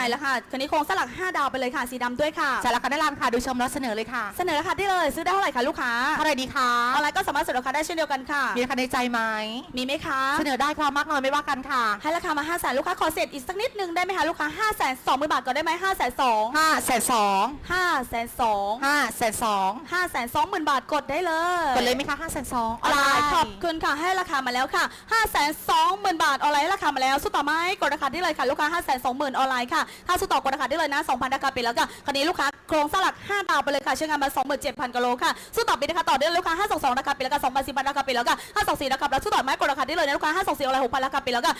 ช่แล้วค่ะคันนี้โครงสลัก 5 ดาวไปเลยค่ะ สีดำด้วยค่ะ ใช่แล้วค่ะได้รานค่ะดูชมแล้วเสนอเลยค่ะเสนอราคาได้เลยซื้อได้เท่าไหร่คะลูกค้าเท่าไหร่ดีคะออนไลน์ก็สามารถเสนอราคาได้เช่นเดียวกันค่ะ มีราคาในใจไหมมีไหมคะเสนอได้ค่ะมากน้อยไม่ว่ากันค่ะ ให้ราคามา5 0 0 0 0ลูกค้าขอเศษอีกสักนิดนึงได้ไหมคะลูกค้า5 2 0 0 0 0บาทก่อนได้ไหม5 2 0 0 0 ห้าแสนสอง5 2 0 0 ห้าแสนสอง5 2 0 0 0 0 บาทกดได้เลย กดเลยไหมคะห้าแสนสองออนไลน์ขอบคุณค่ะให้ราคามาแล้วค่ะ 5 2 0 0 0 0 บาทออนไลน์ให้ ราคามาแล้วสู้ต่อไหมกดราคาได้เลยค่ะลูกค้า 5 2 0 0 0 0ออนไลน์ค่ะถ้าสู้ต่อกดราคาได้เลยนะ2,000ราคาไปแล้วค่ะคันนี้ลูกค้าโครงสลัก5ดาวไปเลยค่ะเชื่องานมา27,000กิโลค่ะสู้ต่อไปนะคะต่อได้เลยลูกค้า522ราคาไปแล้วค่ะ2,400ราคาไปแล้วค่ะ524ราคาแล้วสู้ต่อไหมกดราคาได้เลยนะลูกค้า524อะไร6,000ราคาไปแล้วค่ะ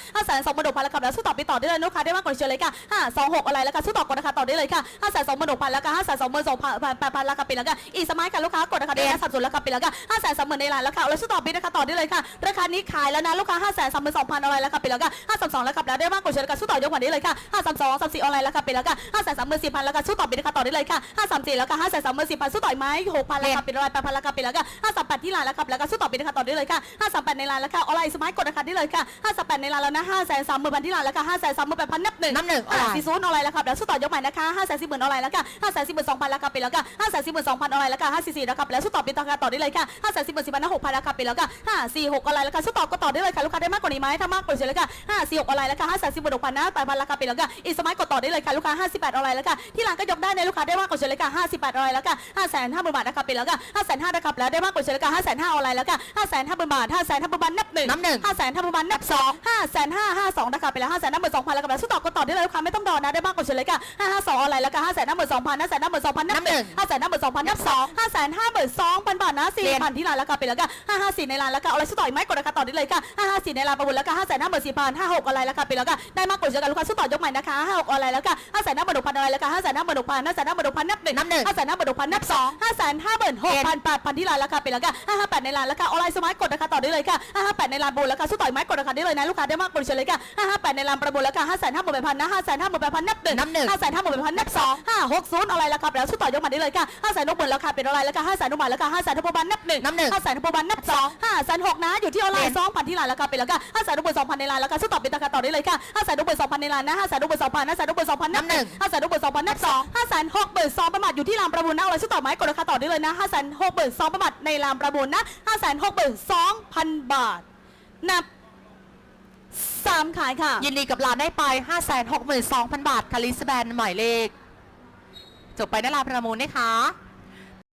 526,000ราคาแล้วสู้ต่อไปต่อได้เลยลูกค้าได้มากกว่าเชิญเลยค่ะ526อะไรแล้วค่ะสู้ต่อกดราคาต่อได้เลยค่ะ526,000แล้วค่ะ522,800ราคาไปแล้วค่ะอีสมัยค่ะลูกค้ากดราคาได้นะ30,000ราคาไปแล้วค่ะ530,000ในร้านแล้วค่ะแล้วสู้ต่อไปนะคะต่อได้เลยค่ะราคานี้ขายแล้วนะลูกค้า532,000อะไรแล้วค่ะไปแล้วค่ะ532แล้วค่ะแล้วได้มากกว่าเชิญเลยค่ะสู้ต่อยกกว่านี้เลยค่ะ532 34ออนไลน์แล้วค่ะไปแล้วค่ะ534,000แล้วค่ะสู้ต่อไปนะคะต่อได้เลยค่ะ534แล้วค่ะ534,000สู้ต่อยไหม6,000แล้วค่ะไปแล้ว8,000แล้วค่ะไปแล้วค่ะ538ที่ร้านแล้วค่ะแล้วก็สู้ต่อไปนะคะต่อได้เลยค่ะ538ในร้านแล้วค่ะออนไลน์สมัยกดราคาได้เลยค่ะ538ในร้านแล้วนะ530,000ที่ร้านแล้วค่ะ538,000นับหนึ่งน้ำหนึ่งออนไลน์สี่ศูนย์ออนไลน์แล้วครับแล้วสู้ต่อยกใหม่นะคะห้าแสนสี่หมื่นออนไลน์แล้วค่ะห้าแสนสี่หมื่นสองพันแล้วครับไปแล้วค่ะห้าแสนสี่หมื่นสองพันออนไลน์แล้วค่ะห้าสี่สี่แล้วครับแล้วสู้ต่อเป็นต่อค่ะต่อได้เลยค่ะห้าแสนสี่หมื่นสี่พันหกพันแล้วครับไปแล้วค่ะห้าสี่หกออนไลน์แล้วค่ะสู้ต่อก็ต่อได้เลยค่ะลูกค้าได้มากกว่านี้ไหมถ้ามากกว่าเฉยเลยค่ะห้าสี่หกออนไลน์แล้วค่ะห้าแสนสี่หมื่นหกพันนะแปดพันแล้วครับไปแล้วค่ะอีกสมัยกดต่อได้เลยค่ะลูกค้าห้าสิบแปดออนไลน์แล้วค่ะที่ร้านก็ยกได้ในลูกค้าได้มากกว่าเฉยเลยค่ะห้าสิบแปดออนไลน์แล้วค่ะห้าแสนห้าหมื่นบาทนะครับไปแล้วค่ะห้าแสนห้านะครับแล้วได้มากกว่าเฉยเลยค่ะห้าแสนห้าออนไลน์แล้วค่ะห้าแสนห้าหมื่นบาทห้าแสนห้าหมื่นบาทนับหนึ่งน้ำหนึ่งห้าแสนห้าหมื่นบาทนับสองห้าแสนห้าห้าสองนะคะไปแล้วห้าแสนห้าหมื่นสองพันแล้วกับแล้วสู้ต่อก็ต่อได้เลยลูกค้าไม่ต้องรอนะได้มากกว่าเฉยเลยค่ะห้าห้าสองอะไรแล้วก็ห้าแสนห้าหมื่นสองพันห้าแสนห้าหมื่นสองพันนับหนึ่งห้าแสนห้าหมื่นสองพันนับสองห้าแสนห้าหมื่นสองพันบาทนะสี่พันที่ร้านแล้วก็ไปแล้วก็ห้าห้าสี่ในร้านแล้วก็เอาอะไรสู้ต่ออีกไหมกดราคาต่อได้เลยค่ะห้าห้าสี่ในร้านประมูลแล้วก็ห้าแสนห้าหมื่นสี่พันห้าหกอะไรแล้วก็ไปแล้วก็ได้มากกว่าเฉยกันลูกค้าสู้ต่อยกใหม่นะคะห้าหกอะไรแล้วก็ห้าแสนห้าหมื่นหกพันอะไรแล้วก็ห้าแสนห้าหมื่นหกพันห้าแสนห้าหมื่นหกพันนับหนึ่งนับหนึ่งห้าแสนห้าหมื่นหกพันนับสองห้าแสนห้าหมื่นหกพันแปดพันที่ร้านแล้วก็ไปแล้วก็ห้าห้าแปดในร้านแล้วก็ออนไลน์สมัยกดราคาต่อได้เลยค่ะห้าห้าแปดในร้านประมูลแล้วก็สู้ต่ออีกไหมกดราคาได้เลยนะลูกค้าได้มากกว่าเฉยเลยค่ะห้าห้าแปดในร้านประมูลแล้วก็ห้าแสนห้าหมื่นแปดพันนะห้าแสนห้าหมื่นแปดพันนับหนึ่งนับหนึ่งห้าแสนห้าหมื่นแปดพันนับสองห้าหกศูนย์อะไรแล้วครับแล้วสู้ต่อยกมาได้เลยค่ะห้าแสนหกหมื่นแล้วค่ะเป็นอะไรแล้วค่ะห้าแสนหกหมื่นแล้วค่ะห้าแสนหกหมื่นนับหนึ่งนับหนึ่งห้าแสนหกหมื่นนับสองห้าแสนหกนะอยู่ที่ออนไลน์สองพันที่ร้านแล้วค่ะเป็นแล้วค่ะห้าแสนหกหมื่นสองพันในร้านแล้วค่ะสู้ต่อเป็นราคาต่อได้เลยค่ะห้าแสนหกหมื่นสองพันในร้านนะห้าแสนหกหมื่นสองพันห้าแสนหกหมื่นสองพันนับหนึ่งห้าแสนหกหมื่นสองพันนับสองห้าแสนหกหมื่นสองประมาทอยู่ที่ร้านประมูลนะเอาไว้สู้ต่อไหมกดราคาต่อได้เลยนะห้าแสนหกหมื่นสองประมาทในร้านประมูลนะห้าแสนหกหมื่นสองพันบาทนับสามขายค่ะ ยินดีกับร้านได้ไป 5 6 2 0 0 0 บาทคาริสแบนหมายเลข จบไปได้ลาประมูลนะคะ